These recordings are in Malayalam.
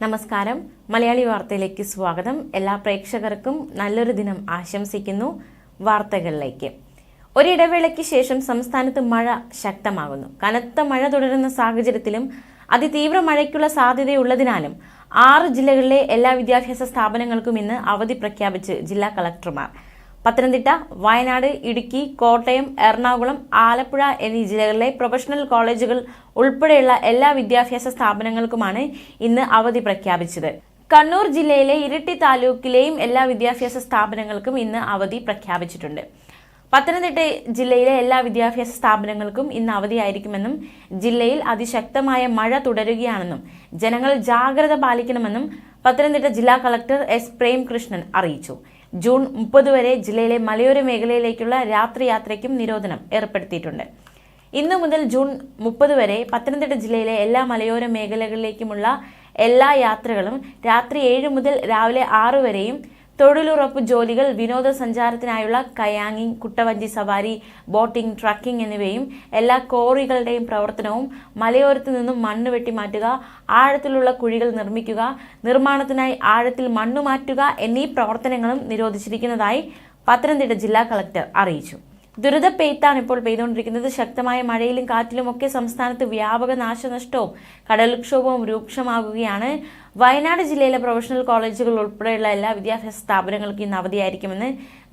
നമസ്കാരം. മലയാളി വാർത്തയിലേക്ക് സ്വാഗതം. എല്ലാ പ്രേക്ഷകർക്കും നല്ലൊരു ദിനം ആശംസിക്കുന്നു വാർത്തകളിലേക്ക്. ഒരിടവേളയ്ക്ക് ശേഷം സംസ്ഥാനത്ത് മഴ ശക്തമാകുന്നു. കനത്ത മഴ തുടരുന്ന സാഹചര്യത്തിലും അതിതീവ്ര മഴയ്ക്കുള്ള സാധ്യതയുള്ളതിനാലും ആറ് ജില്ലകളിലെ എല്ലാ വിദ്യാഭ്യാസ സ്ഥാപനങ്ങൾക്കും ഇന്ന് അവധി പ്രഖ്യാപിച്ച് ജില്ലാ കളക്ടർമാർ പത്തനംതിട്ട വയനാട് ഇടുക്കി കോട്ടയം എറണാകുളം ആലപ്പുഴ എന്നീ ജില്ലകളിലെ പ്രൊഫഷണൽ കോളേജുകൾ ഉൾപ്പെടെയുള്ള എല്ലാ വിദ്യാഭ്യാസ സ്ഥാപനങ്ങൾക്കുമാണ് ഇന്ന് അവധി പ്രഖ്യാപിച്ചത്. കണ്ണൂർ ജില്ലയിലെ ഇരട്ടി താലൂക്കിലെയും എല്ലാ വിദ്യാഭ്യാസ സ്ഥാപനങ്ങൾക്കും ഇന്ന് അവധി പ്രഖ്യാപിച്ചിട്ടുണ്ട്. പത്തനംതിട്ട ജില്ലയിലെ എല്ലാ വിദ്യാഭ്യാസ സ്ഥാപനങ്ങൾക്കും ഇന്ന് അവധിയായിരിക്കുമെന്നും ജില്ലയിൽ അതിശക്തമായ മഴ തുടരുകയാണെന്നും ജനങ്ങൾ ജാഗ്രത പാലിക്കണമെന്നും പത്തനംതിട്ട ജില്ലാ കളക്ടർ എസ് പ്രേംകൃഷ്ണൻ അറിയിച്ചു. ജൂൺ മുപ്പത് വരെ ജില്ലയിലെ മലയോര മേഖലയിലേക്കുള്ള രാത്രി യാത്രയ്ക്കും നിരോധനം ഏർപ്പെടുത്തിയിട്ടുണ്ട്. ഇന്നു മുതൽ ജൂൺ മുപ്പത് വരെ പത്തനംതിട്ട ജില്ലയിലെ എല്ലാ മലയോര മേഖലകളിലേക്കുമുള്ള എല്ലാ യാത്രകളും രാത്രി ഏഴ് മുതൽ രാവിലെ ആറ് വരെയും തൊഴിലുറപ്പ് ജോലികൾ വിനോദസഞ്ചാരത്തിനായുള്ള കയാങ്ങിംഗ് കുട്ടവഞ്ചി സവാരി ബോട്ടിംഗ് ട്രക്കിംഗ് എന്നിവയും എല്ലാ കോറികളുടെയും പ്രവർത്തനവും മലയോരത്തു നിന്നും മണ്ണ് വെട്ടിമാറ്റുക ആഴത്തിലുള്ള കുഴികൾ നിർമ്മിക്കുക നിർമ്മാണത്തിനായി ആഴത്തിൽ മണ്ണ് മാറ്റുക എന്നീ പ്രവർത്തനങ്ങളും നിരോധിച്ചിരിക്കുന്നതായി പത്തനംതിട്ട ജില്ലാ കളക്ടർ അറിയിച്ചു. ദുരിത പെയ്ത്താണ് ഇപ്പോൾ പെയ്തുകൊണ്ടിരിക്കുന്നത്. ശക്തമായ മഴയിലും കാറ്റിലും ഒക്കെ സംസ്ഥാനത്ത് വ്യാപക നാശനഷ്ടവും കടൽക്ഷോഭവും രൂക്ഷമാകുകയാണ്. വയനാട് ജില്ലയിലെ പ്രൊഫഷണൽ കോളേജുകൾ ഉൾപ്പെടെയുള്ള എല്ലാ വിദ്യാഭ്യാസ സ്ഥാപനങ്ങൾക്കും ഇന്ന് അവധിയായിരിക്കുമെന്ന്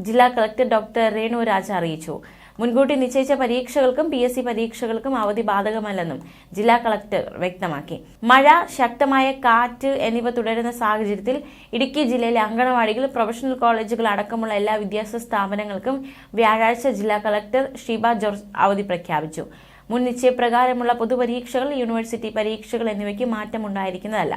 ജില്ലാ കളക്ടർ ഡോക്ടർ രേണു അറിയിച്ചു. മുൻകൂട്ടി നിശ്ചയിച്ച പരീക്ഷകൾക്കും പി എസ് സി പരീക്ഷകൾക്കും അവധി ബാധകമല്ലെന്നും ജില്ലാ കളക്ടർ വ്യക്തമാക്കി. മഴ ശക്തമായ കാറ്റ് എന്നിവ തുടരുന്ന സാഹചര്യത്തിൽ ഇടുക്കി ജില്ലയിലെ അങ്കണവാടികൾ പ്രൊഫഷണൽ കോളേജുകൾ അടക്കമുള്ള എല്ലാ വിദ്യാഭ്യാസ സ്ഥാപനങ്ങൾക്കും വ്യാഴാഴ്ച ജില്ലാ കളക്ടർ ഷീബ ജോർജ് അവധി പ്രഖ്യാപിച്ചു. മുൻ നിശ്ചയപ്രകാരമുള്ള പൊതുപരീക്ഷകൾ യൂണിവേഴ്സിറ്റി പരീക്ഷകൾ എന്നിവയ്ക്ക് മാറ്റമുണ്ടായിരിക്കുന്നതല്ല.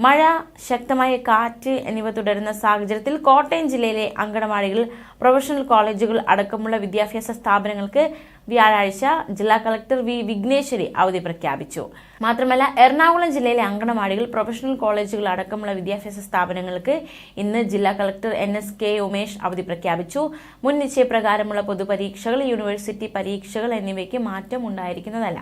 മഴ ശക്തമായ കാറ്റ് എന്നിവ തുടരുന്ന സാഹചര്യത്തിൽ കോട്ടയം ജില്ലയിലെ അങ്കണവാടികൾ പ്രൊഫഷണൽ കോളേജുകൾ അടക്കമുള്ള വിദ്യാഭ്യാസ സ്ഥാപനങ്ങൾക്ക് വ്യാഴാഴ്ച ജില്ലാ കളക്ടർ വി. വിഘ്നേശ്വരി അവധി പ്രഖ്യാപിച്ചു. മാത്രമല്ല എറണാകുളം ജില്ലയിലെ അങ്കണവാടികൾ പ്രൊഫഷണൽ കോളേജുകൾ അടക്കമുള്ള വിദ്യാഭ്യാസ സ്ഥാപനങ്ങൾക്ക് ഇന്ന് ജില്ലാ collector N. S. K. Umesh അവധി പ്രഖ്യാപിച്ചു. മുൻ നിശ്ചയപ്രകാരമുള്ള പൊതുപരീക്ഷകൾ യൂണിവേഴ്സിറ്റി പരീക്ഷകൾ എന്നിവയ്ക്ക് മാറ്റം ഉണ്ടായിരിക്കുന്നതല്ല.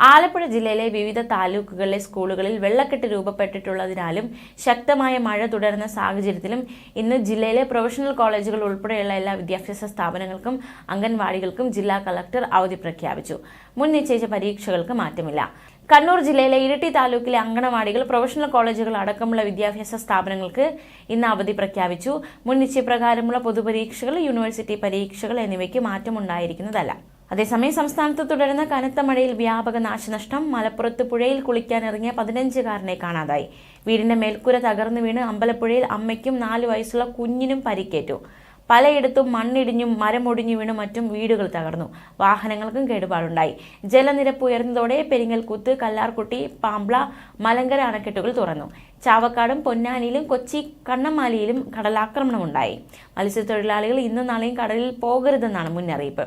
ആലപ്പുഴ ജില്ലയിലെ വിവിധ താലൂക്കുകളിലെ സ്കൂളുകളിൽ വെള്ളക്കെട്ട് രൂപപ്പെട്ടിട്ടുള്ളതിനാലും ശക്തമായ മഴ തുടരുന്ന സാഹചര്യത്തിലും ഇന്ന് ജില്ലയിലെ പ്രൊഫഷണൽ കോളേജുകൾ ഉൾപ്പെടെയുള്ള എല്ലാ വിദ്യാഭ്യാസ സ്ഥാപനങ്ങൾക്കും അംഗൻവാടികൾക്കും ജില്ലാ കളക്ടർ അവധി പ്രഖ്യാപിച്ചു. മുൻ നിശ്ചയിച്ച പരീക്ഷകൾക്ക് മാറ്റമില്ല. കണ്ണൂർ ജില്ലയിലെ ഇരിട്ടി താലൂക്കിലെ അങ്കണവാടികൾ പ്രൊഫഷണൽ കോളേജുകൾ അടക്കമുള്ള വിദ്യാഭ്യാസ സ്ഥാപനങ്ങൾക്ക് ഇന്ന് അവധി പ്രഖ്യാപിച്ചു. മുൻ നിശ്ചയപ്രകാരമുള്ള പൊതുപരീക്ഷകൾ യൂണിവേഴ്സിറ്റി പരീക്ഷകൾ എന്നിവയ്ക്ക് മാറ്റമുണ്ടായിരിക്കുന്നതല്ല. അതേസമയം സംസ്ഥാനത്ത് തുടരുന്ന കനത്ത മഴയിൽ വ്യാപക നാശനഷ്ടം മലപ്പുറത്ത് പുഴയിൽ കുളിക്കാനിറങ്ങിയ പതിനഞ്ചുകാരനെ കാണാതായി. വീടിന്റെ മേൽക്കൂര തകർന്നു വീണ് അമ്പലപ്പുഴയിൽ അമ്മയ്ക്കും നാല് വയസ്സുള്ള കുഞ്ഞിനും പരിക്കേറ്റു. പലയിടത്തും മണ്ണിടിഞ്ഞും മരമൊടിഞ്ഞു വീണും മറ്റും വീടുകൾ തകർന്നു. വാഹനങ്ങൾക്കും കേടുപാടുണ്ടായി. ജലനിരപ്പ് ഉയർന്നതോടെ പെരിങ്ങൽകുത്ത് കല്ലാർകുട്ടി പാമ്പ്ള മലങ്കര അണക്കെട്ടുകൾ തുറന്നു. ചാവക്കാടും പൊന്നാനിയിലും കൊച്ചി കണ്ണമാലിയിലും കടലാക്രമണമുണ്ടായി. മത്സ്യത്തൊഴിലാളികൾ ഇന്നും നാളെയും കടലിൽ പോകരുതെന്നാണ് മുന്നറിയിപ്പ്.